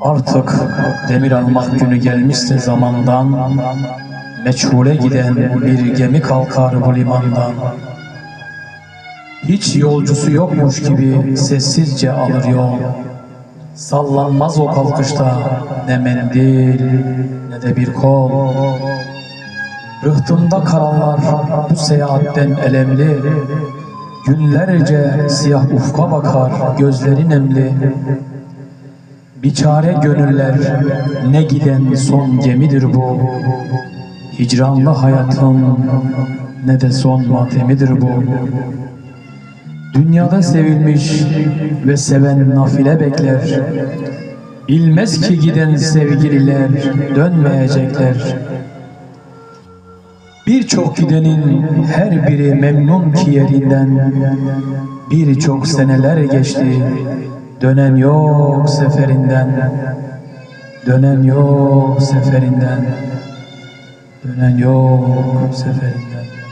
Artık demir almak günü gelmişse zamandan Meçhule giden bir gemi kalkar bu limandan. Hiç yolcusu yokmuş gibi sessizce alır yol. Sallanmaz o kalkışta ne mendil ne de bir kol. Rıhtımda karanlar bu seyahatten elemli. Günlerce siyah ufka bakar gözleri nemli Biçare gönüller ne giden son gemidir bu. Hicranlı hayatın ne de son matemidir bu. Dünyada sevilmiş ve seven nafile bekler. Bilmez ki giden sevgililer dönmeyecekler. Birçok gidenin her biri memnun ki yerinden. Birçok seneler geçti Dönen yok seferinden. Dönen yok seferinden. Dönen yok seferinden